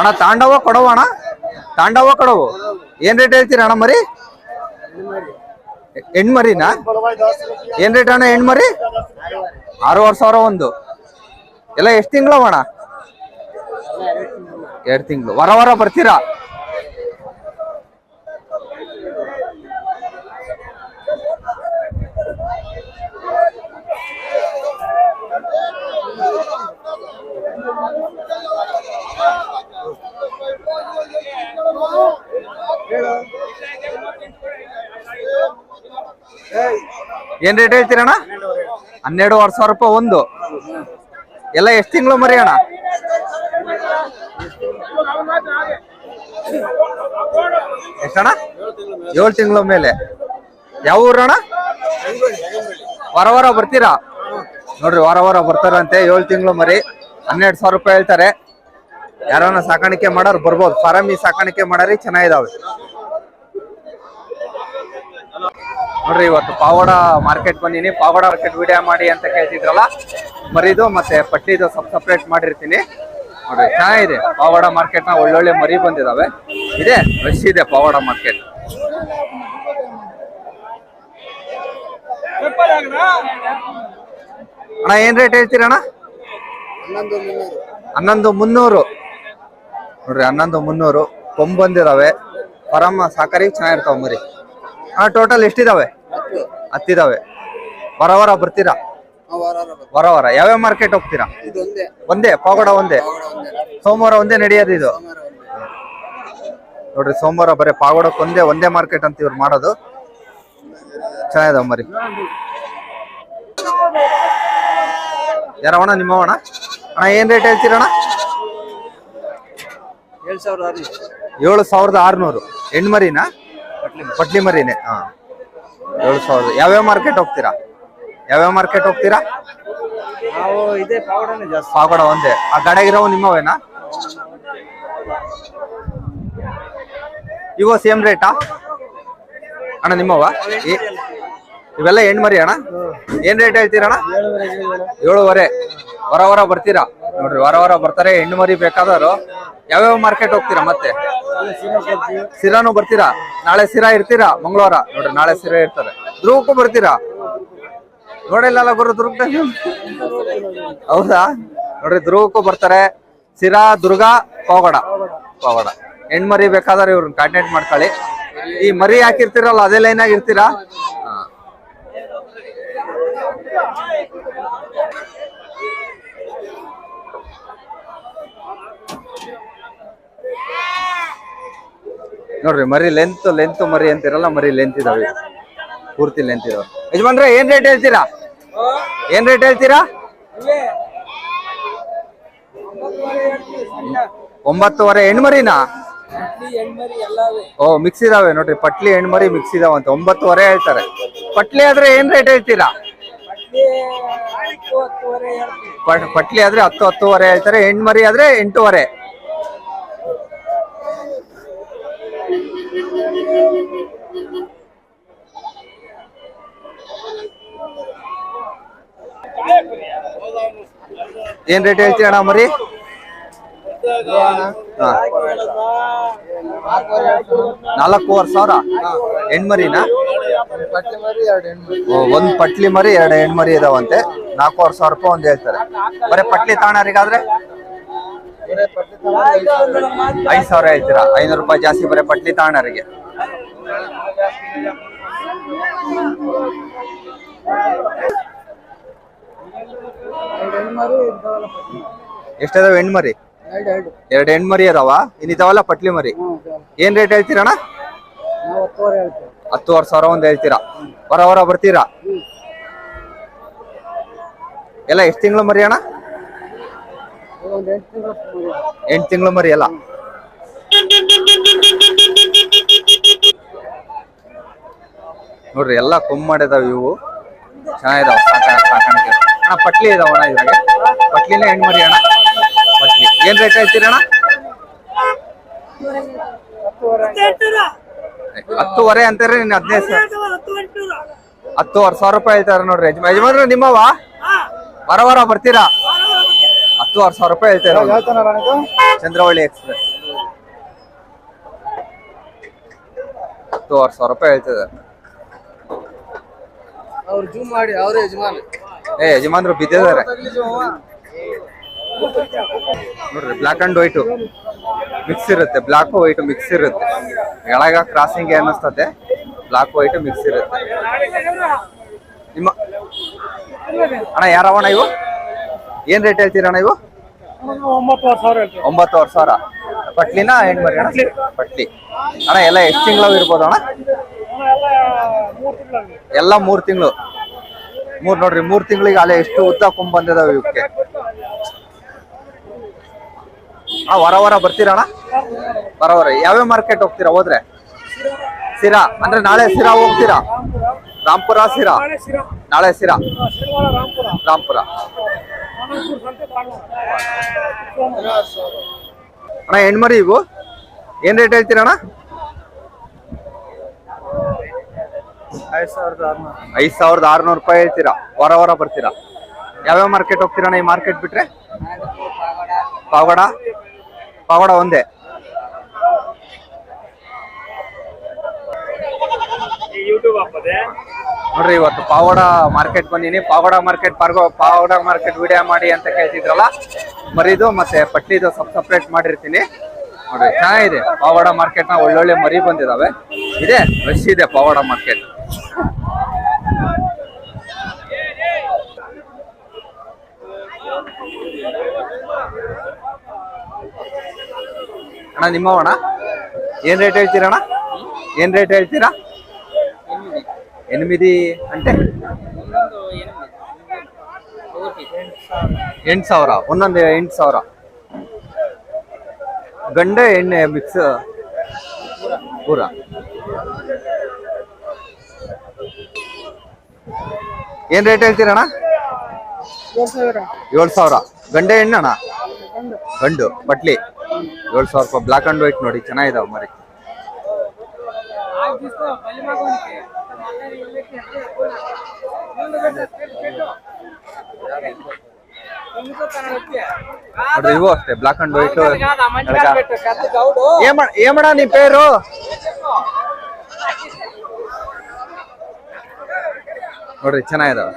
ಅಣ್ಣ, ತಾಂಡವ ಕೊಡವ ಅಣ್ಣ. ತಾಂಡವ ಕೊಡವು. ಏನ್ ರೇಟ್ ಹೇಳ್ತೀರಾ ಅಣ್ಣ ಮರಿ? ಹೆಣ್ಮರಿನಾ? ಏನ್ ರೇಟ್ ಅಣ್ಣ ಹೆಣ್ಮರಿ? ಆರೂವರೆ ಸಾವಿರ ಒಂದು. ಎಲ್ಲ ಎಷ್ಟು ತಿಂಗಳು ಅಣ್ಣ ಎರಡು ತಿಂಗಳು. ವಾರ ವಾರ ಬರ್ತೀರಾ? ಏನ್ ರೇಟ್ ಹೇಳ್ತೀರಣ್ಣ? ಹನ್ನೆರಡುವರೆ ಸಾವಿರ ರೂಪಾಯಿ ಒಂದು. ಎಲ್ಲ ಎಷ್ಟು ತಿಂಗಳು ಮರಿ ಅಣ್ಣ? ಎಷ್ಟಣ್ಣ? ಏಳು ತಿಂಗಳ ಮೇಲೆ. ಯಾವ ಊರಣ್ಣ ವಾರ ವಾರ ಬರ್ತೀರಾ? ನೋಡ್ರಿ, ವಾರ ವಾರ ಬರ್ತಾರಂತೆ, ಏಳು ತಿಂಗಳು ಮರಿ. ಹನ್ನೆರಡು ಸಾವಿರ ರೂಪಾಯಿ ಹೇಳ್ತಾರೆ. ಯಾರನ್ನ ಸಾಕಾಣಿಕೆ ಮಾಡೋರು ಬರ್ಬೋದು. ಫಾರಮಿ ಸಾಕಾಣಿಕೆ ಮಾಡೋರಿ ಚೆನ್ನಾಗಿದಾವೆ. ನೋಡ್ರಿ, ಇವತ್ತು ಪಾವಡ ಮಾರ್ಕೆಟ್ ಬಂದೀನಿ. ಪಾವಡ ಮಾರ್ಕೆಟ್ ವಿಡಿಯೋ ಮಾಡಿ ಅಂತ ಕೇಳ್ತಿದ್ರಲ್ಲ? ಮರಿದು ಮತ್ತೆ ಪಟ್ಟಿದು ಸಬ್ ಸಪ್ರೇಟ್ ಮಾಡಿರ್ತೀನಿ. ನೋಡ್ರಿ, ಚೆನ್ನಾಗಿದೆ. ಪಾವಡ ಮಾರ್ಕೆಟ್ನ ಒಳ್ಳೊಳ್ಳೆ ಮರಿ ಬಂದಿದಾವೆ. ಇದೆ ರಶ್ ಇದೆ ಪಾವಡ ಮಾರ್ಕೆಟ್ ಅಣ್ಣ, ಏನ್ ರೇಟ್ ಹೇಳ್ತೀರಣ್ಣ ಹನ್ನೊಂದು ಮುನ್ನೂರು. ನೋಡ್ರಿ, ಹನ್ನೊಂದು ಮುನ್ನೂರು. ಕೊಂಬ್ ಬಂದಿದಾವೆ. ಪರಮ, ಸಾಕಾರಿ ಚೆನ್ನಾಗಿರ್ತಾವ ಮರಿ. ಹಾ ಟೋಟಲ್ ಎಷ್ಟಿದಾವೆ? ಹತ್ತಿದಾವೆ. ವಾರ ವಾರ ಬರ್ತೀರಾ? ವಾರ ವಾರ ಯಾವ್ಯಾವ ಮಾರ್ಕೆಟ್ ಹೋಗ್ತೀರಾ? ಒಂದೇ ಪಾಗೋಡ ಒಂದೇ? ಸೋಮವಾರ ಒಂದೇ ನಡೆಯೋದು ಇದು? ನೋಡ್ರಿ ಸೋಮವಾರ ಬರೀ ಪಾಗೋಡಕ್ಕೆ ಒಂದೇ ಒಂದೇ ಮಾರ್ಕೆಟ್ ಅಂತ ಇವ್ರು ಮಾಡೋದು. ಚೆನ್ನಾಗಿದಾವ ಮರಿ ಯಾರವಣ ನಿಮ್ಮ ಅಣ್ಣ ಏನ್ ರೇಟ್ ಹೇಳ್ತೀರಣ್ಣ? ಏಳು ಸಾವಿರದ ಆರ್ನೂರು. ಹೆಣ್ಮರಿನಾ ಪಟ್ಲಿ ಮರಿನೇ ಹಾ. ಏಳು ಸಾವಿರದ ಯಾವ್ಯಾವ ಮಾರ್ಕೆಟ್ ಹೋಗ್ತೀರಾ? ಯಾವ್ಯಾವ ಮಾರ್ಕೆಟ್ ಹೋಗ್ತೀರಾ? ನಾವು ಇದೇ ಪಾವಡನೆ ಜಾಸ್ತಿ. ಪಾಗೋಡ ಒಂದೇ. ಆ ಗಡಗಿರವು ನಿಮ್ಮವೇನಾ? ಇವ ಸೇಮ್ ರೇಟಾ ಅಣ್ಣ ನಿಮ್ಮವ? ಇವೆಲ್ಲ ಇವೆಲ್ಲ ಹೆಣ್ಮರಿ ಅಣ್ಣ? ಏನ್ ರೇಟ್ ಹೇಳ್ತೀರಣ್ಣ? ಏಳುವರೆ. ವಾರ ವರ ಬರ್ತೀರಾ? ನೋಡ್ರಿ ವರ ವಾರ ಬರ್ತಾರೆ ಹೆಣ್ಣು ಮರಿ ಬೇಕಾದವರು. ಯಾವ್ಯಾವ ಮಾರ್ಕೆಟ್ ಹೋಗ್ತೀರಾ ಮತ್ತೆ? ಸಿರಾನು ಬರ್ತೀರಾ? ನಾಳೆ ಸಿರಾ ಇರ್ತೀರಾ? ಮಂಗಳವಾರ? ನೋಡ್ರಿ, ನಾಳೆ ಸಿರಾ ಇರ್ತಾರೆ ಧ್ರುವಕ್ಕೂ ಬರ್ತೀರಾ? ನೋಡಿಲ್ಲಲ್ಲ ಗುರು ದುರ್ಗ ಹೌದಾ? ನೋಡ್ರಿ, ಧ್ರುವಕ್ಕೂ ಬರ್ತಾರೆ. ಸಿರಾ, ದುರ್ಗ ಪಾವಗಡ ಪಾವಗಡ ಹೆಣ್ಮರಿ ಬೇಕಾದ್ರೆ ಇವ್ರನ್ನ ಕಾಂಟ್ಯಾಕ್ಟ್ ಮಾಡ್ಕೊಳ್ಳಿ. ಈ ಮರಿ ಹಾಕಿರ್ತೀರಲ್ಲ, ಅದೇ ಲೈನ್ ಆಗಿ ನೋಡ್ರಿ ಮರಿ ಲೆಂತ್ ಲೆಂತ್ ಮರಿ ಅಂತಿರಲ್ಲ ಮರಿ ಲೆಂತ್ ಇದಾವೆ. ಪೂರ್ತಿ ಲೆಂತ್ ಇದಾವೆ. ಯಜಮಾನ್ರೆ ಏನ್ ರೇಟ್ ಹೇಳ್ತೀರಾ? ಏನ್ ರೇಟ್ ಹೇಳ್ತೀರಾ? ಒಂಬತ್ತುವರೆ ಹೆಣ್ಮರಿನಾ ಓ ಮಿಕ್ಸ್ ಇದಾವೆ. ನೋಡ್ರಿ ಪಟ್ಲಿ ಹೆಣ್ಮರಿ ಮಿಕ್ಸ್ ಇದಾವಂತ ಒಂಬತ್ತುವರೆ ಹೇಳ್ತಾರೆ. ಪಟ್ಲಿ ಆದ್ರೆ ಏನ್ ರೇಟ್ ಹೇಳ್ತೀರಾ? ಪಟ್- ಪಟ್ಲಿ ಆದ್ರೆ ಹತ್ತು ಹತ್ತುವರೆ ಹೇಳ್ತಾರೆ. ಹೆಣ್ಮರಿ ಆದ್ರೆ ಎಂಟೂವರೆ. ಏನ್ ರೇಟ್ ಹೇಳ್ತೀರ ಅಣ್ಣ ಮರಿ. ನಾಲ್ಕೂವರೆ ಸಾವಿರ? ಹೆಣ್ಮರಿನಾ ಒಂದ್ ಪಟ್ಲಿ ಮರಿ, ಎರಡು ಹೆಣ್ಮರಿ ಇದಾವಂತೆ. ನಾಲ್ಕೂವರೆ ಸಾವಿರ ರೂಪಾಯಿ ಒಂದ್ ಹೇಳ್ತಾರೆ. ಬರೀ ಪಟ್ಲಿ ತಾಣರಿಗಾದ್ರೆ? ಐದ್ ಸಾವಿರ ಹೇಳ್ತೀರಾ? ಐನೂರು ರೂಪಾಯಿ ಜಾಸ್ತಿ ಬರೀ ಪಟ್ಲಿ ತಾಣರಿಗೆ ಎಷ್ಟಿದಾವೆ ಹೆಣ್ಮರಿ? ಎರಡು ಹೆಣ್ಮರಿ ಅದಾವ? ಇನ್ನಿದಾವಲ್ಲ ಪಟ್ಲಿ ಮರಿ? ಏನ್ ರೇಟ್ ಹೇಳ್ತೀರಣ್ಣ ಹತ್ತುವರೆ ಸಾವಿರ ಒಂದ್ ಹೇಳ್ತೀರಾ? ಹೊರ ಹೊರ ಬರ್ತೀರಾ? ಎಲ್ಲ ಎಷ್ಟು ತಿಂಗಳು ಮರಿ ಅಣ್ಣ? ಎಂಟು ತಿಂಗಳು ಮರಿ ಅಲ್ಲ. ನೋಡ್ರಿ ಎಲ್ಲ ಕೊಮ್ಮ ಮಾಡಿದಾವ ಇವು. ಚೆನ್ನಾಗಿದಾವ. ಸಾಕ ಸಾಕಾಣಿಕೆ ಅಣ್ಣ ಪಟ್ಲಿ ಇದಾವ ಅಣ್ಣ ಇದ್ರಾಗೆ. ಪಟ್ಲಿನೇ ಹೆಣ್ಣು ಮರಿ ಅಣ್ಣ? ಪಟ್ಲಿ. ಏನ್ ರೇಟ್ ಆಯ್ತೀರಣ ಹತ್ತುವರೆ ಅಂತಾರೆ ನೀನು ಹದಿನೈದು ಸಾವಿರ. ಹತ್ತುವರೆ ಸಾವಿರ ರೂಪಾಯಿ ಹೇಳ್ತಾರೆ ನೋಡ್ರಿ. ಯಜಮಾ ಯಜಮಾನ್ರು ನಿಮ್ಮವ ವಾರ ವಾರ ಬರ್ತೀರಾ? ಹತ್ತುವರೆ ಸಾವಿರ ರೂಪಾಯಿ ಹೇಳ್ತೀರಾ ಚಂದ್ರವಳ್ಳಿ ಎಕ್ಸ್ಪ್ರೆಸ್. ಹತ್ತುವರೆ ಸಾವಿರ ರೂಪಾಯಿ ಹೇಳ್ತಿದ್ದಾರೆ ಅವ್ರು ಜೂಮ್ ಮಾಡಿ ಅವರೇ ಯಜಮಾನ್ ಏ ಯಜಮಾನ್ರು ಬಿದ್ದಿದ್ದಾರೆ. ನೋಡ್ರಿ ಬ್ಲಾಕ್ ಅಂಡ್ ವೈಟು ಮಿಕ್ಸ್ ಇರುತ್ತೆ ಬ್ಲಾಕ್ ವೈಟ್ ಮಿಕ್ಸ್ ಇರುತ್ತೆ. ಕೆಳಗ ಕ್ರಾಸಿಂಗ್ ಅನ್ನಿಸ್ತದೆ ಬ್ಲಾಕ್ ವೈಟ್ ಮಿಕ್ಸ್ ಇರುತ್ತೆ. ನಿಮ್ಮ ಅಣ್ಣ ಯಾರವಣ ಇವು? ಏನ್ ರೇಟ್ ಹೇಳ್ತೀರಣ್ಣ ನೀವು ಒಂಬತ್ತುವರೆ ಸಾವಿರ. ಪಟ್ಲಿನ ಹೆಣ್ಮರಿ ಅಣ್ಣ ಪಟ್ಲಿ. ಅಣ್ಣ ಎಲ್ಲ ಎಷ್ಟು ತಿಂಗಳು ಇರ್ಬೋದು ಅಣ್ಣ? ಎಲ್ಲ ಮೂರ್ ತಿಂಗಳು. ಮೂರ್ ನೋಡ್ರಿ ಮೂರ್ ತಿಂಗಳಿಗೆ ಅಲ್ಲೇ ಎಷ್ಟು ಉದ್ದ ಕೊಂಬ್ ಬಂದಿದಾವೆ ಇವಕ್ಕೆ ಹಾ ವರ ವರ ಬರ್ತೀರಣ್ಣ ವರ ವರ. ಯಾವ್ಯಾವ ಮಾರ್ಕೆಟ್ ಹೋಗ್ತೀರಾ ಹೋದ್ರೆ? ಸಿರಾ ಅಂದ್ರೆ ನಾಳೆ ಸಿರಾ ಹೋಗ್ತೀರಾ? ರಾಮ್ಪುರ ಸಿರಾ ನಾಳೆ ಸಿರಾ ರಾಂಪುರ ಅಣ್ಣ ಹೆಣ್ಮರಿ ಇವು? ಏನ್ ರೇಟ್ ಹೇಳ್ತೀರಾ ಅಣ್ಣ? ಐದು ಸಾವಿರದ ಆರ್ನೂರು. ರೂಪಾಯಿ ಹೇಳ್ತೀರಾ? ವಾರ ವಾರ ಬರ್ತೀರಾ? ಯಾವ್ಯಾವ ಮಾರ್ಕೆಟ್ ಹೋಗ್ತೀರಾ ಈ ಮಾರ್ಕೆಟ್ ಬಿಟ್ರೆ? ಪಾವಗಡ. ಪಾವಗಡ ಒಂದೇ. ನೋಡ್ರಿ, ಇವತ್ತು ಪಾವಡ ಮಾರ್ಕೆಟ್ ಬಂದೀನಿ. ಪಾವಡ ಮಾರ್ಕೆಟ್ ಪಾರ್ಗೋ ಪಾವಡ ಮಾರ್ಕೆಟ್ ವಿಡಿಯೋ ಮಾಡಿ ಅಂತ ಕೇಳ್ತಿದ್ರಲ್ಲ? ಮರಿದು ಮತ್ತೆ ಪಟ್ಟಿದು ಸಬ್ ಸಪ್ರೇಟ್ ಮಾಡಿರ್ತೀನಿ. ನೋಡ್ರಿ, ಚೆನ್ನಾಗಿದೆ. ಪಾವಡ ಮಾರ್ಕೆಟ್ನ ಒಳ್ಳೊಳ್ಳೆ ಮರಿ ಬಂದಿದಾವೆ. ಇದೆ ರಶ್ ಇದೆ ಪಾವಡ ಮಾರ್ಕೆಟ್. ಅಣ್ಣ ನಿಮ್ಮವಣ್ಣ ಏನ್ ರೇಟ್ ಹೇಳ್ತೀರಣ್ಣ? ಏನ್ ರೇಟ್ ಹೇಳ್ತೀರಾ? ఎనిమిది అంటే ಎಂಟು ಸಾವಿರ ಒಂದೊಂದು ಎಂಟು ಸಾವಿರ ಗಂಡ ಎಣ್ಣೆ ಮಿಕ್ಸ್ ಪೂರ ಏನ್ ರೇಟ್ ಹೇಳ್ತೀರಣ್ಣ ಏಳು ಸಾವಿರ ಗಂಡ ಎಣ್ಣೆ ಅಣ್ಣ ಗಂಡು ಬಟ್ಲಿ ಏಳು ಸಾವಿರ ರೂಪಾಯಿ ಬ್ಲಾಕ್ ಅಂಡ್ ವೈಟ್ ನೋಡಿ ಚೆನ್ನಾಗಿದಾವೆ ಮರಿ ಅದು ಇವು ಅಷ್ಟೇ ಬ್ಲಾಕ್ ಅಂಡ್ ವೈಟ್ ಏಮಣ ನೀ ಪೇರು? ನೋಡ್ರಿ ಚೆನ್ನಾಗಿದಾವೆ.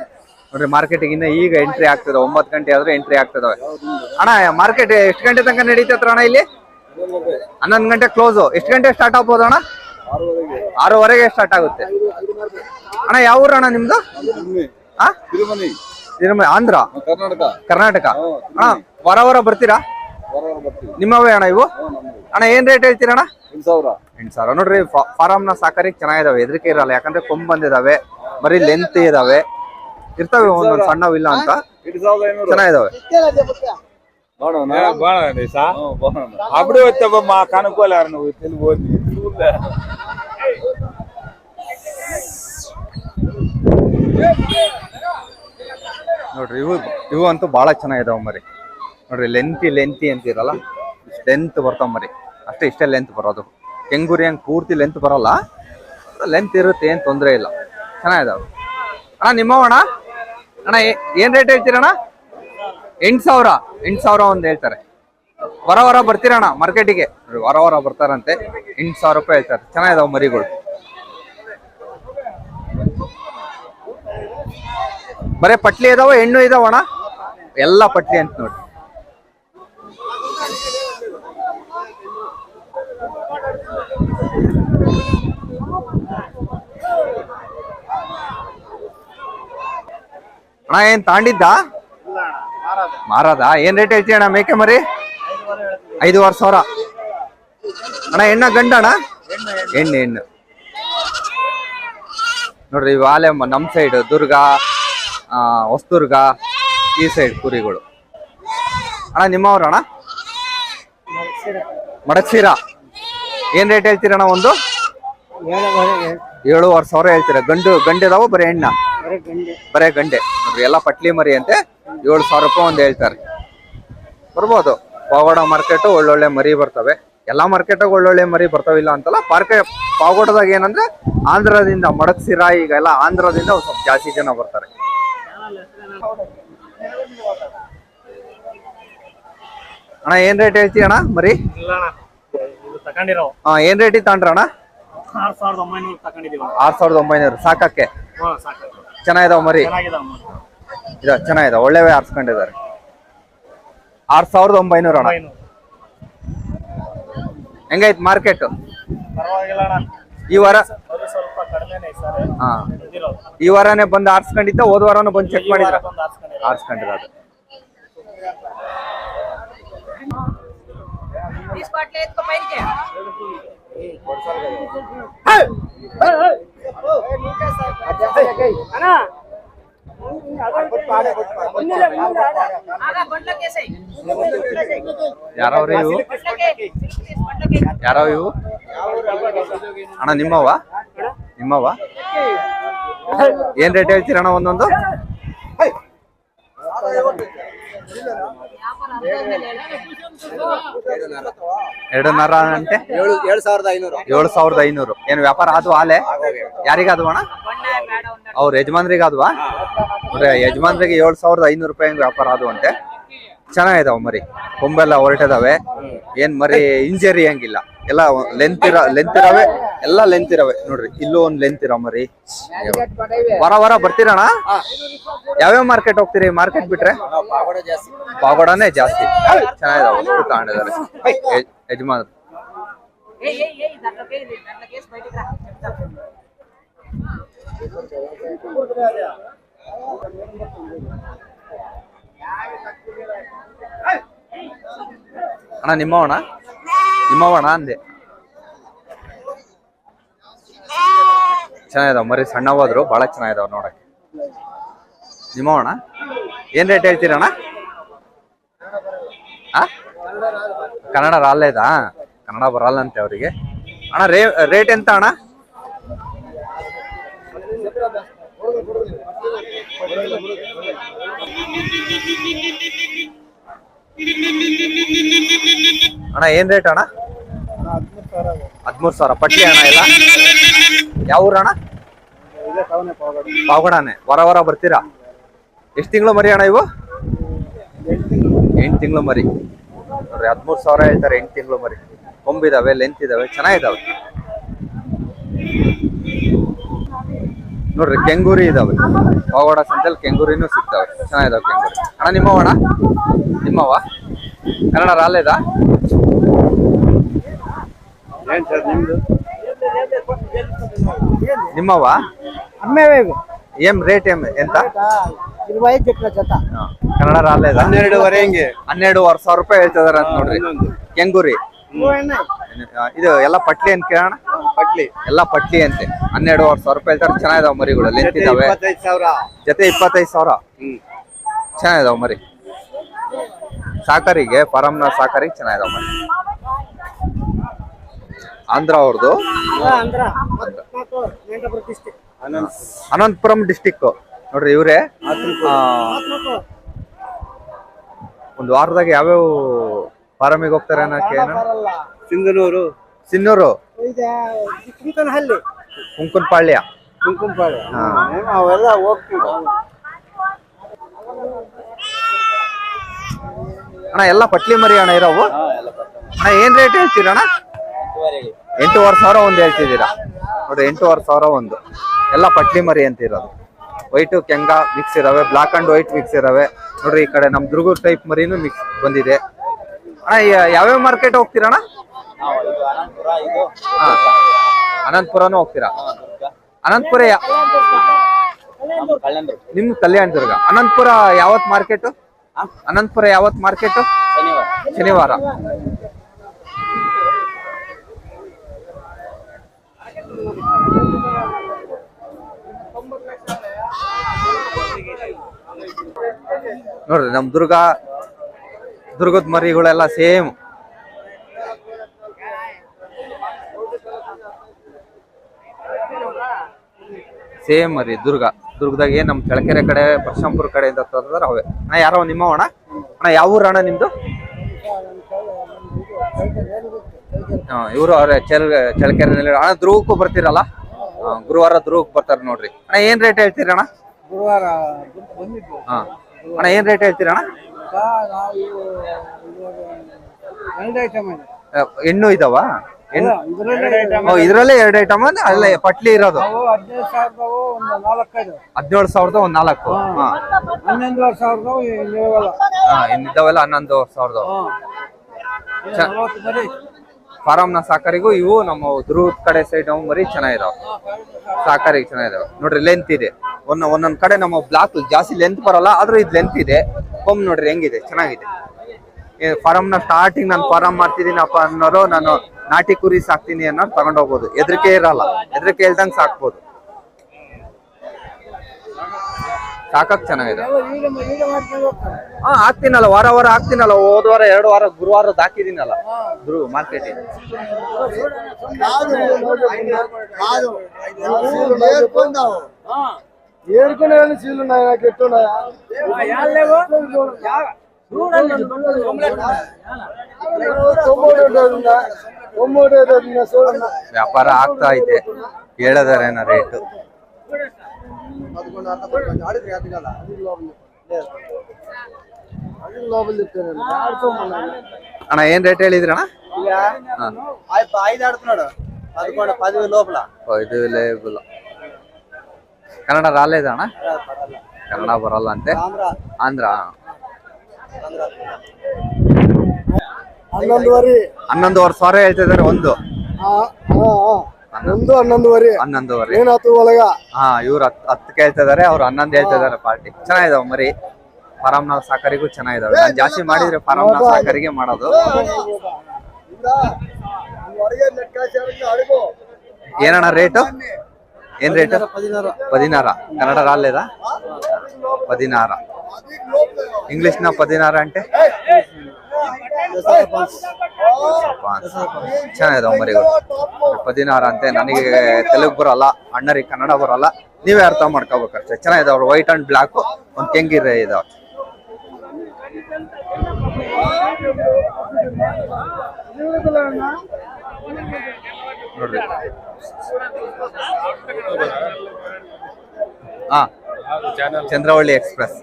ನೋಡ್ರಿ ಮಾರ್ಕೆಟಿಗೆ ಇನ್ನ ಈಗ ಎಂಟ್ರಿ ಆಗ್ತದಾವೆ. ಒಂಬತ್ತು ಗಂಟೆ ಆದ್ರೆ ಎಂಟ್ರಿ ಆಗ್ತದಾವೆ. ಅಣ್ಣ ಮಾರ್ಕೆಟ್ ಎಷ್ಟು ಗಂಟೆ ತನಕ ನಡೀತತ್ರ ಅಣ್ಣ ಇಲ್ಲಿ? ಹನ್ನೊಂದು ಗಂಟೆ ಕ್ಲೋಸು ಎಷ್ಟು ಗಂಟೆ ಸ್ಟಾರ್ಟ್ ಆಗ್ಬೋದು ಅಣ್ಣ? ಆರೂವರೆಗೆ ಸ್ಟಾರ್ಟ್ ಆಗುತ್ತೆ ಅಣ್ಣ ಯಾವ ಊರು ಅಣ್ಣ ನಿಮ್ದು ಆ ತಿರುಮನಿ ತಿರುಮಲ ಆಂಧ್ರ ಕರ್ನಾಟಕ ಕರ್ನಾಟಕ ಅಣ್ಣ ವಾರ ವಾರ ಬರ್ತೀರಾ ಬರೋಣ ಬರ್ತೀವಿ ನಿಮ್ಮವೇ ಅಣ್ಣ ಇವು ಅಣ್ಣ ಏನ್ ರೇಟ್ ಹೇಳ್ತೀರಾ ಅಣ್ಣ ಎಂಟು ಸಾವಿರ ಎಂಟು ಸಾವಿರ ನೋಡ್ರಿ ಫಾರಂ ನ ಸಾಕಾರಿಕ್ ಚೆನ್ನಾಗಿದಾವೆ ಹೆದರಿಕೆ ಇರಲ್ಲ ಯಾಕಂದ್ರೆ ಕೊಂಬ್ ಬಂದಿದಾವೆ ಬರೀ ಲೆಂತ್ ಇದಾವೆ ಇರ್ತವೆ ಒಂದೊಂದು ಸಣ್ಣವಿಲ್ಲ ಅಂತ ಎಂಟು ಸಾವಿರದ ಐನೂರು ಚೆನ್ನಾಗಿದಾವೆ బాగున్నా బాగున్నాండి సార్ బాగున్నా అప్పుడే వచ్చా మా కనుక్కోలేరు నువ్వు తెలుగు చూడలే ನೋಡ್ರಿ, ಇವು ಇವು ಅಂತೂ ಬಹಳ ಚೆನ್ನಾಗಿದಾವೆ ಮರಿ. ನೋಡ್ರಿ ಲೆಂತಿ ಲೆಂತಿ ಅಂತಿರಲ್ಲ ಲೆಂತ್ ಬರ್ತಾವ ಮರಿ. ಅಷ್ಟೇ, ಇಷ್ಟೇ ಲೆಂತ್ ಬರೋದು. ಕೆಂಗುರಿ ಹಂಗೆ ಪೂರ್ತಿ ಲೆಂತ್ ಬರಲ್ಲ. ಲೆಂತ್ ಇರುತ್ತೆ, ಏನು ತೊಂದರೆ ಇಲ್ಲ. ಚೆನ್ನಾಗಿದಾವೆ. ಅಣ್ಣ ನಿಮ್ಮ ಅಣ್ಣ, ಏ- ಏನ್ ರೇಟ್ ಹೇಳ್ತೀರಣ್ಣ? ಎಂಟು ಸಾವಿರ ಎಂಟು ಸಾವಿರ ಒಂದು ಹೇಳ್ತಾರೆ. ವರ ವರ ಬರ್ತೀರಣ್ಣ ಮಾರ್ಕೆಟಿಗೆ ವರ ವರ ಬರ್ತಾರಂತೆ. ಎಂಟು ಸಾವಿರ ರೂಪಾಯಿ ಹೇಳ್ತಾರೆ. ಚೆನ್ನಾಗಿದಾವೆ ಮರಿಗಳು. ಬರೇ ಪಟ್ಲಿ ಇದಾವ ಹೆಣ್ಣು ಇದಾವಣ ಎಲ್ಲ ಪಟ್ಲಿ ಅಂತ ನೋಡಿ. ಅಣ್ಣ, ಏನ್ ತಾಂಡಿದ್ದ? ಮಾರದ. ಏನ್ ರೇಟ್ ಹೇಳ್ತೀಯ ಅಣ್ಣ ಮೇಕೆ ಮರಿ? ಐದುವರೆ ಸಾವಿರ. ಅಣ್ಣ ಹೆಣ್ಣ ಗಂಡ ಅಣ್ಣ? ಹೆಣ್ಣು ಹೆಣ್ಣು ನೋಡ್ರಿ ವಾಲೆಮ್ಮ ಆಲೆ ಮ- ನಮ್ ಸೈಡ್ ದುರ್ಗ ಹೊಸದುರ್ಗ, ಈ ಸೈಡ್ ಕುರಿಗಳು. ಅಣ್ಣ, ನಿಮ್ಮವ್ರ ಅಣ್ಣ? ಮಡಕ್ಸೀರ. ಏನ್ ರೇಟ್ ಹೇಳ್ತೀರಣ್ಣ ಒಂದು? ಏಳುವರೆ ಸಾವಿರ ಹೇಳ್ತೀರ. ಗಂಡು, ಗಂಡೆ ಅದಾವ ಬರೀ ಹೆಣ್ಣ? ಬರೇ ಗಂಡೆ. ನೋಡ್ರಿ, ಎಲ್ಲ ಪಟ್ಲಿ ಮರಿ ಅಂತೆ. ಏಳು ಸಾವಿರ ರೂಪಾಯಿ ಒಂದು ಹೇಳ್ತಾರೆ. ಬರ್ಬೋದು. ಪಾವಗಡ ಮಾರ್ಕೆಟ್ ಒಳ್ಳೊಳ್ಳೆ ಮರಿ ಬರ್ತವೆ. ಎಲ್ಲ ಮಾರ್ಕೆಟ್ ಒಳ್ಳೊಳ್ಳೆ ಮರಿ ಬರ್ತಾವಿಲ್ಲ ಅಂತಲ್ಲ, ಪಾರ್ಕೆ, ಪಾವಗಡದಾಗ ಏನಂದ್ರೆ, ಆಂಧ್ರದಿಂದ ಮಡಕ್ಸಿರ ಈಗ ಎಲ್ಲ ಆಂಧ್ರದಿಂದ ಸ್ವಲ್ಪ ಜಾಸ್ತಿ ಜನ ಬರ್ತಾರೆ. ಅಣ್ಣ ಏನ್ ರೇಟ್ ಹೇಳ್ತೀಯ ಅಣ್ಣ? ಮರಿ? ತಗೊಂಡಿರೋ ಹಾ ಏನ್ ರೇಟ್ ತಗೊಂಡ್ರ ಅಣ್ಣ? ಆರು ಸಾವಿರದ ಒಂಬೈನೂರು ತಗೊಂಡಿದೀವಿ ಆರ್ ಸಾವಿರದ ಒಂಬೈನೂರು ಸಾಕಕ್ಕೆ? ಚೆನ್ನಾಗಿದಾವ ಮರಿ? ಇದ ಚೆನ್ನಾಗಿದೆ ಒಳ್ಳೆವೇ ಆರ್ಸ್ಕೊಂಡಿದ್ದಾರೆ. ಆರ್ ಸಾವಿರದ ಒಂಬೈನೂರು ಅಣ್ಣ. ಹೆಂಗೈತ್ ಮಾರ್ಕೆಟ್? ಪರವಾಗಿಲ್ಲ ಅಣ್ಣ. ಈ ವಾರ ಹಾ. ಈ ವಾರನೇ ಬಂದು ಆರ್ಸ್ಕೊಂಡಿದ್ದ ಹೋದ ವಾರನೂ ಬಂದು ಚೆಕ್ ಮಾಡಿದ್ರ? ಆರ್ಸ್ಕೊಂಡಿರೋದು. बीस ಯಾರವ್ರಿ ಇವು? ಯಾರವ್ ಇವು? ಅಣ್ಣ ನಿಮ್ಮವ ನಿಮ್ಮವ ಏನ್ ರೇಟ್ ಹೇಳ್ತೀರಣ್ಣ ಒಂದೊಂದು? ಎರಡು. ನರ ಅಂತೆ? ಏಳು ಸಾವಿರದ ಐನೂರು. ಏಳು ಸಾವಿರದ ಐನೂರು. ಏನು ವ್ಯಾಪಾರ ಅದು ಅಲೆ ಯಾರಿಗಾದ್ವಣ ಅಣ್ಣ? ಅವ್ರ ಯಜಮಾನ್ರಿಗಾದ್ವಾ ಯಜಮಾನ್ರಿಗೆ ಏಳು ಸಾವಿರದ ಐನೂರು ರೂಪಾಯಿ ವ್ಯಾಪಾರ ಅದು ಅಂತೆ? ಚೆನ್ನಾಗಿದಾವ ಮರಿ. ಕೊಂಬೆಲ್ಲ ಹೊರಟಿದಾವೆ. ಏನ್ ಮರಿ ಇಂಜರಿ ಹಂಗಿಲ್ಲ. ಎಲ್ಲ ಲೆಂತ್ ಇರ ಲೆಂತ್ ಇರವೆ, ಎಲ್ಲ ಲೆಂತ್ ಇರವೆ. ನೋಡ್ರಿ, ಇಲ್ಲೂ ಒಂದ್ ಲೆಂತ್ ಇರೋ ಮರಿ. ವಾರ ವಾರ ಬರ್ತೀರಣ ಯಾವ್ಯಾವ ಮಾರ್ಕೆಟ್ ಹೋಗ್ತೀರಿ? ಮಾರ್ಕೆಟ್ ಬಿಟ್ರೆ? ಪಾಗೋಡಾನೇ ಜಾಸ್ತಿ. ಚೆನ್ನಾಗಿದಾವ ತಗೊಂಡಿದ್ದಾರೆ. ಯಜಮಾನ್ ಅಣ್ಣ ನಿಮ್ಮವಣ ನಿಮ್ಮವಣ ಅಂದೆ. ಚೆನ್ನಾಗಿದಾವ, ಮರಿ ಸಣ್ಣವಾದ್ರು ಬಹಳ ಚೆನ್ನಾಗಿದಾವ ನೋಡಕ್ಕೆ. ನಿಮ್ಮವಣ ಏನ್ ರೇಟ್ ಹೇಳ್ತೀರಣ್ಣ ಕನ್ನಡ ರಾಲೇದಾ ಕನ್ನಡ ಬರಲ್ಲ ಅಂತೆ ಅವರಿಗೆ. ಅಣ್ಣ ರೇಟ್ ಎಂತ ಅಣ್ಣ? ಅಣ್ಣ, ಏನ್ ರೇಟ್ ಅಣ್ಣ? ಹದ್ಮೂರ್ ಸಾವಿರ. ಪಟ್ಟಿ ಅಣ್ಣ ಇಲ್ಲ ಯಾವ ಊರಣ ಅಣ್ಣ ಪಾವಗಡನೆ. ವರ ವಾರ ಬರ್ತೀರಾ? ಎಷ್ಟು ತಿಂಗಳು ಮರಿ ಅಣ್ಣ ಇವು? ಎಂಟು ತಿಂಗಳು ಮರಿ. ನೋಡ್ರಿ, ಹದ್ಮೂರ್ ಸಾವಿರ ಹೇಳ್ತಾರೆ ಎಂಟು ತಿಂಗಳು ಮರಿ. ಕೊಂಬಿದಾವೆ ಲೆಂತ್ ಇದಾವೆ, ಚೆನ್ನಾಗಿದಾವೆ. ನೋಡ್ರಿ ಕೆಂಗೂರಿ ಇದಾವೆ. ಪಾವಗಡ ಸಂತೆಲ್ ಕೆಂಗೂರಿನೂ ಸಿಗ್ತಾವೆ. ಚೆನ್ನಾಗಿದಾವೆ ಕೆಂಗೂರಿ. ಅಣ್ಣ ನಿಮ್ಮವ ಅಣ್ಣ ನಿಮ್ಮವ ಕನ್ನಡ ರಾಲೇದ ನಿಮ್ಮವ ಏನ್ ರೇಟ್ ಏನ್ ಎಂತ? ಕನ್ನಡ ರಾಲೇದ ಹನ್ನೆರಡುವರೆ ಹಿಂಗೆ. ಹನ್ನೆರಡುವರೆ ಸಾವಿರ ರೂಪಾಯಿ ಹೇಳ್ತಿದಾರೆ ಅಂತ ನೋಡ್ರಿ. ಕೆಂಗೂರಿ. ಇದು ಎಲ್ಲ ಪಟ್ಲಿ ಅಂತ ಕೇಳೋಣ? ಪಟ್ಲಿ. ಎಲ್ಲ ಪಟ್ಲಿ ಅಂತೆ. ಹನ್ನೆರಡುವರೆ ಸಾವಿರ ರೂಪಾಯಿ ಹೇಳ್ತಾರೆ. ಚೆನ್ನಾಗಿದಾವ ಮರಿಗಳು. ಲೆಂತಿದಾವೆ ಜೊತೆ ಇಪ್ಪತ್ತೈದು ಸಾವಿರ? ಚೆನ್ನಾಗಿದಾವ ಮರಿ. ಸಾಕರಿಗೆ ಫಾರಮ್ನ ಸಾಕರಿ ಚೆನ್ನಾಗಿದಾವ ಮರಿ. ಆಂಧ್ರ ಅವ್ರದ್ದು ಅನಂತಪುರಂ ಡಿಸ್ಟಿಕ್ ನೋಡ್ರಿ ಇವ್ರೆ. ಒಂದು ವಾರದಾಗ ಯಾವ್ಯಾವ ಫಾರಮಿಗೆ ಹೋಗ್ತಾರೆ ಅನ್ನೋಕೆ ಏನು? ಸಿಂಧನೂರು. ಸಿನ್ನೂರು. ಕುಂಕನಹಳ್ಳಿ. ಕುಂಕುನಪಾಳ್ಯ. ಕುಂಕುಂಪಾಳೆ ಹಾ. ಅವೆಲ್ಲ ಹೋಗ್ತೀವಿ. ಅಣ್ಣ ಎಲ್ಲ ಪಟ್ಲಿ ಮರಿ ಅಣ್ಣ ಇರೋವು? ಅಣ್ಣ ಏನ್ ರೇಟ್ ಹೇಳ್ತೀರಣ ಎಂಟೂವರೆ ಸಾವಿರ ಒಂದು ಹೇಳ್ತಿದ್ದೀರಾ? ನೋಡ್ರಿ ಎಂಟೂವರೆ ಸಾವಿರ ಒಂದು. ಎಲ್ಲ ಪಟ್ಲಿ ಮರಿ ಅಂತ ಇರೋದು. ವೈಟು ಕೆಂಗ ಮಿಕ್ಸ್ ಇದಾವೆ. ಬ್ಲಾಕ್ ಅಂಡ್ ವೈಟ್ ಮಿಕ್ಸ್ ಇದಾವೆ. ನೋಡ್ರಿ ಈ ಕಡೆ ನಮ್ ದುರ್ಗೂರ್ ಟೈಪ್ ಮರಿನೂ ಮಿಕ್ಸ್ ಬಂದಿದೆ. ಅಣ್ಣ ಯ- ಯಾವ್ಯಾವ ಮಾರ್ಕೆಟ್ ಹೋಗ್ತೀರಣ್ಣ ಹಾ. ಅನಂತಪುರನು ಹೋಗ್ತೀರಾ? ಅನಂತಪುರ ಯಾ- ನಿಮ್ ಕಲ್ಯಾಣ ದುರ್ಗ ಅನಂತಪುರ ಯಾವತ್ ಮಾರ್ಕೆಟ್? ಅನಂತಪುರ ಯಾವತ್ ಮಾರ್ಕೆಟ್? ಶನಿವಾರ. ನೋಡ್ರಿ ನಮ್ ದುರ್ಗ ದುರ್ಗದ ಮರಿಗಳೆಲ್ಲ ಸೇಮ್. ಸೇಮ್ ರೀ ದುರ್ಗ. ದುರ್ಗದಾಗ ಏನ್ ನಮ್ ಚಳಕೆರೆ ಕಡೆ ಪರಶಂಪುರ ಕಡೆಯಿಂದ ತಂದ್ರೆ ಅವೇ. ಅಣ್ಣ ಯಾರೋ ನಿಮ್ಮ ಅಣ್ಣ? ಅಣ್ಣ ಯಾವ ಊರು ಅಣ್ಣ ನಿಮ್ದು? ಹಾ ಇವರು ಅವ್ರೆ ಚಳ ಚಳಕೆರೆನಲ್ಲಿ ಅಣ್ಣ ಧ್ರುವಕ್ಕೂ ಬರ್ತೀರಲ್ಲ? ಗುರುವಾರ ಧ್ರುವಕ್ಕೆ ಬರ್ತಾರೆ ನೋಡ್ರಿ. ಅಣ್ಣ ಏನ್ ರೇಟ್ ಹೇಳ್ತೀರಣ್ಣ ಗುರುವಾರ ಬಂದಿದ್ದು. ಹಾ. ಅಣ್ಣ ಏನ್ ರೇಟ್ ಹೇಳ್ತೀರ ಅಣ್ಣ? ಹೆಣ್ಣು ಇದಾವ? ಇದರಲ್ಲಿ ಇದ್ರಲ್ಲೇ ಎರಡು ಐಟಮ್ ಅಲ್ಲ ಅಲ್ಲೇ ಪಟ್ಲಿ ಇರೋದು. ಹದಿನೇಳು ಸಾವಿರದ ಒಂದ್ ನಾಲ್ಕು. ಇನ್ನಿದ್ದಾವೆಲ್ಲ ಹನ್ನೊಂದು ಸಾವಿರದ ಫಾರಂನ ನಲವತ್ತು ಫಾರಂ ನ ಸಾಕಾರಿಗೂ ಇವು ನಮ್ಮ ದುರ್ಗದ ಕಡೆ ಸೈಡ್ ಮರಿ ಚೆನ್ನಾಗಿರೋ ಸಾಕಾರಿಗೆ ಚೆನ್ನಾಗಿರೋ ನೋಡ್ರಿ ಲೆಂತ್ ಇದೆ. ಒಂದ್ ಒಂದೊಂದ್ ಕಡೆ ನಮ್ಮ ಬ್ಲಾಕ್ ಜಾಸ್ತಿ ಲೆಂತ್ ಬರಲ್ಲ ಆದ್ರೂ ಇದು ಲೆಂತ್ ಇದೆ. ಕೊಮ್ ನೋಡ್ರಿ ಹೆಂಗಿದೆ? ಚೆನ್ನಾಗಿದೆ. ಫಾರಂ ನ ಸ್ಟಾರ್ಟಿಂಗ್ ನಾನು ಫಾರಂ ಮಾಡ್ತಿದ್ದೀನಪ್ಪ ಅನ್ನೋರು ನಾನು ನಾಟಿ ಕುರಿ ಸಾಕ್ತೀನಿ ಅನ್ನೋ ತಗೊಂಡೋಗ್ಬೋದು ಎದ್ರಿಕೆ ಇರಲ್ಲ. ಎದ್ರಿಕೆ ಇಲ್ದಂಗೆ ಸಾಕ್ಬೋದು. ಸಾಕಕ್ ಚೆನ್ನಾಗಿದೆ. ಹಾ ಹಾಕ್ತೀನಲ್ಲ. ವಾರ ವಾರ ಹಾಕ್ತೀನಲ್ಲ. ಹೋದ ವಾರ ಎರಡು ವಾರ ಗುರುವಾರ ಹಾಕಿದೀನಲ್ಲ ಗುರು ಮಾರ್ಕೆಟ್ ಏರ್ಕೊಂಡು ಸೀಲು ಕೆಟ್ಟು ವ್ಯಾಪಾರ ಆಗ್ತಾ ಐತೆ ಹೇಳದಾರೇನ ರೇಟ್ అన్న ఏం రేట్ ಹೇಳಿದ್ರಣ ఐదు ఆడుతున్నాడు పదకొండు పదివేలు లోపల ಇದು ಲೇಬಲ್ ಕನ್ನಡ ರಾಲೇದ ಅಣ್ಣ ಕನ್ನಡ ಬರಲ್ಲ ಅಂತೆ ಆಂಧ್ರ ಹನ್ನೊಂದುವರೆ. ಹನ್ನೊಂದುವರೆ ಸಾವಿರ ಹೇಳ್ತಿದಾರೆ ಒಂದು. ಒಂದು ಹನ್ನೊಂದುವರೆ. ಹನ್ನೊಂದುವರೆ. ಏನಾಯ್ತು ಒಳಗ? ಹಾ ಇವ್ರು ಹತ್ ಹತ್ತು ಹೇಳ್ತಿದಾರೆ ಅವ್ರು ಹನ್ನೊಂದು ಹೇಳ್ತಿದಾರೆ ಪಾರ್ಟಿ. ಚೆನ್ನಾಗಿದಾವ ಮರಿ. ಫಾರಂ ನಾವ್ ಸಾಕರಿಗೂ ಚೆನ್ನಾಗಿದಾವೆ. ನಾನ್ ಜಾಸ್ತಿ ಮಾಡಿದ್ರೆ ಫಾರಂ ನಾವ್ ಸಾಕರಿಗೆ ಮಾಡೋದು. ಏನಣ್ಣ ರೇಟು? ಏನ್ ರೇಟ್ పదినార కన్నడ రాలేదా పదినార ఇంగ్లీష్ నా పదినార అంటే ಚೆನ್ನಾಗಿದಾವ ಮರಿಗಳು ಪದಿನಾರ ಅಂತೆ ನನಗೆ ತೆಲುಗು ಬರಲ್ಲ ಅಣ್ಣರಿಗೆ ಕನ್ನಡ ಬರಲ್ಲ ನೀವೇ ಅರ್ಥ ಮಾಡ್ಕೋಬೇಕಷ್ಟೇ ಚೆನ್ನಾಗಿದಾವ್ರು ವೈಟ್ ಅಂಡ್ ಬ್ಲಾಕ್ ಒಂದ್ ಕೆಂಗಿರೆ ಇದಾವ ನೋಡ್ರಿ. ಹಾ ಚಂದ್ರವಳ್ಳಿ ಎಕ್ಸ್ಪ್ರೆಸ್.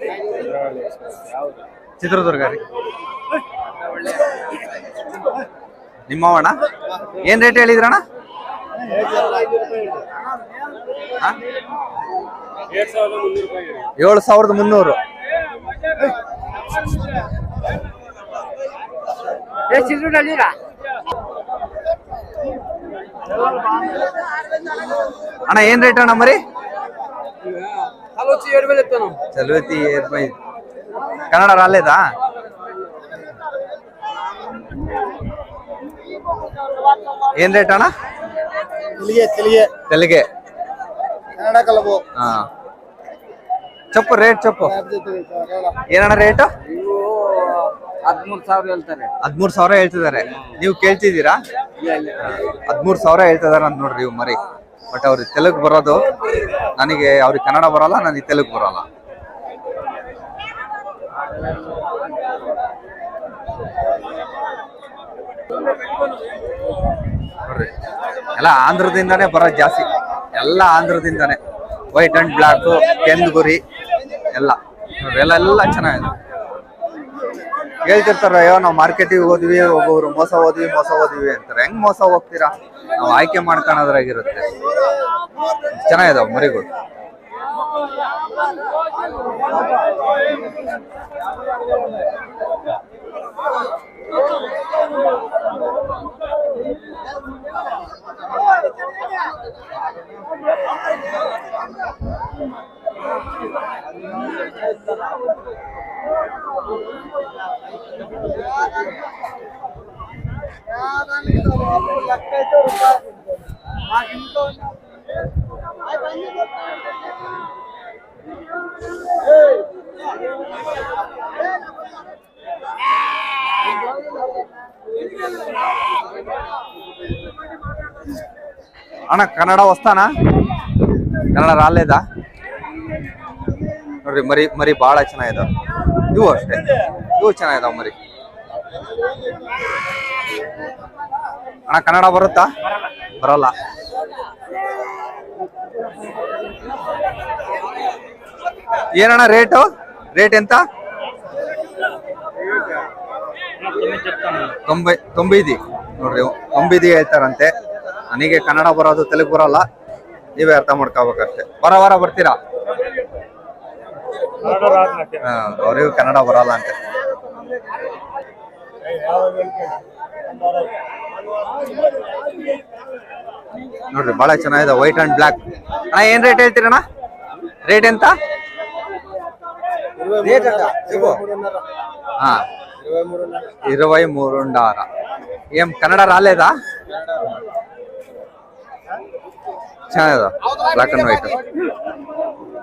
ಚಿತ್ರದುರ್ಗ ರೀ. ನಿಮ್ಮವಣ್ಣ? ಏನ್ ರೇಟ್ ಹೇಳಿದ್ರಣ್ಣ? ಏಳು ಸಾವಿರದ ಮುನ್ನೂರು. అన్న ఏం రేట్ అన్న మరి? చలువతి కన్నడ రాలేదా? ఏం రేట్ అన్న? తెలుగే. చెప్పు రేట్ చెప్పు. ఏనా రేటు? ಹದಿಮೂರು ಸಾವಿರ ಹೇಳ್ತಾರೆ. ಹದ್ಮೂರ್ ಸಾವಿರ ಹೇಳ್ತಿದ್ದಾರೆ. ನೀವು ಕೇಳ್ತಿದ್ದೀರಾ? ಹದ್ಮೂರ್ ಸಾವಿರ ಹೇಳ್ತಿದಾರೆ ಅಂತ ನೋಡ್ರಿ ಇವ್ ಮರಿ. ಬಟ್ ಅವ್ರಿಗೆ ತೆಲುಗು ಬರೋದು ನನಗೆ ಅವ್ರಿಗೆ ಕನ್ನಡ ಬರಲ್ಲ ನನಗೆ ತೆಲುಗು ಬರಲ್ಲ. ನೋಡ್ರಿ ಎಲ್ಲ ಆಂಧ್ರದಿಂದಾನೇ ಬರೋದು ಜಾಸ್ತಿ. ಎಲ್ಲ ಆಂಧ್ರದಿಂದಾನೆ. ವೈಟ್ ಅಂಡ್ ಬ್ಲಾಕ್ ಕೆಂದುಗುರಿ ಎಲ್ಲ. ನೋಡ್ರಿ ಎಲ್ಲ ಎಲ್ಲ ಚೆನ್ನಾಗಿದೆ. ಹೇಳ್ತಿರ್ತಾರ ಅಯ್ಯೋ, ನಾವು ಮಾರ್ಕೆಟಿಗೆ ಹೋದ್ವಿ, ಒಬ್ಬೊಬ್ರು ಮೋಸ ಹೋದ್ವಿ ಮೋಸ ಹೋದ್ವಿ ಅಂತಾರೆ. ಹೆಂಗ್ ಮೋಸ ಹೋಗ್ತೀರಾ? ನಾವು ಆಯ್ಕೆ ಮಾಡ್ಕೊಳೋದ್ರಾಗಿರುತ್ತೆ. ಚೆನ್ನಾಗಿದಾವ ಮರಿಗಳು. అన్న కన్నడ వస్తానా? కన్నడ రాలేదా? ನೋಡ್ರಿ, ಮರಿ ಮರಿ ಬಹಳ ಚೆನ್ನಾಗಿದೆ ಇವು ಅಷ್ಟೇ. ಇವು ಚೆನ್ನಾಗಿದಾವ ಮರಿ. ಅಣ್ಣ, ಕನ್ನಡ ಬರುತ್ತಾ? ಬರಲ್ಲ. ಏನಣ್ಣ ರೇಟು? ರೇಟ್ ಎಂತ? ತೊಂಬೈ, ತೊಂಬೈದಿ. ನೋಡ್ರಿ ತೊಂಬೈದಿ ಹೇಳ್ತಾರಂತೆ. ನನಗೆ ಕನ್ನಡ ಬರೋದು, ತೆಲುಗು ಬರಲ್ಲ. ನೀವೇ ಅರ್ಥ ಮಾಡ್ಕೋಬೇಕಷ್ಟೇ. ಬರ ವಾರ ಬರ್ತೀರಾ? ಅವ್ರಿಗೂ ಕನ್ನಡ ಬರಲ್ಲ ಅಂತೆ ನೋಡ್ರಿ ಬಹಳ ಚೆನ್ನಾಗಿದೆ ವೈಟ್ ಅಂಡ್ ಬ್ಲಾಕ್ ಅಣ್ಣ ಏನ್ ರೇಟ್ ಹೇಳ್ತೀರಣ್ಣ ರೇಟ್ ಎಂತ ಹಾ ఇరవై మూడున్నర ఏం కన్నడ రాలేదా ಚೆನ್ನಾಗಿದೆ ಬ್ಲಾಕ್ ಅಂಡ್ ವೈಟ್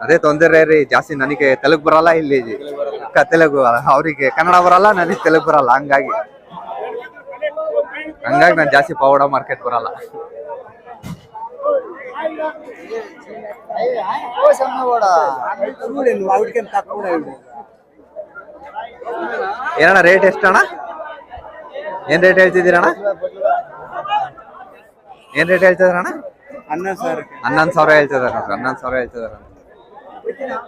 ಅದೇ ತೊಂದರೆ ರೀ ಜಾಸ್ತಿ ನನಗೆ ತೆಲುಗು ಬರಲ್ಲ ಇಲ್ಲಿ. ಕ- ತೆಲುಗು ಅವರಿಗೆ ಕನ್ನಡ ಬರಲ್ಲ ನನಗೆ ತೆಲುಗು ಬರಲ್ಲ ಹಂಗಾಗಿ. ಹಂಗಾಗಿ ನಾನು ಜಾಸ್ತಿ ಪವಾಡ ಮಾರ್ಕೆಟ್ ಬರಲ್ಲ. ಏನಣ್ಣ ರೇಟ್ ಎಷ್ಟಣ್ಣ? ಏನ್ ರೇಟ್ ಹೇಳ್ತಿದ್ದೀರಣ್ಣ? ಏನ್ ರೇಟ್ ಹೇಳ್ತಿದಾರಣ್ಣ? ಹನ್ನೊಂದು ಸಾವಿರ ಹನ್ನೊಂದು ಸಾವಿರ ಹೇಳ್ತಿದಾರೆ ನೋಡ್ರಿ ಹನ್ನೊಂದು ಸಾವಿರ ಹೇಳ್ತಿದಾರೆ with it.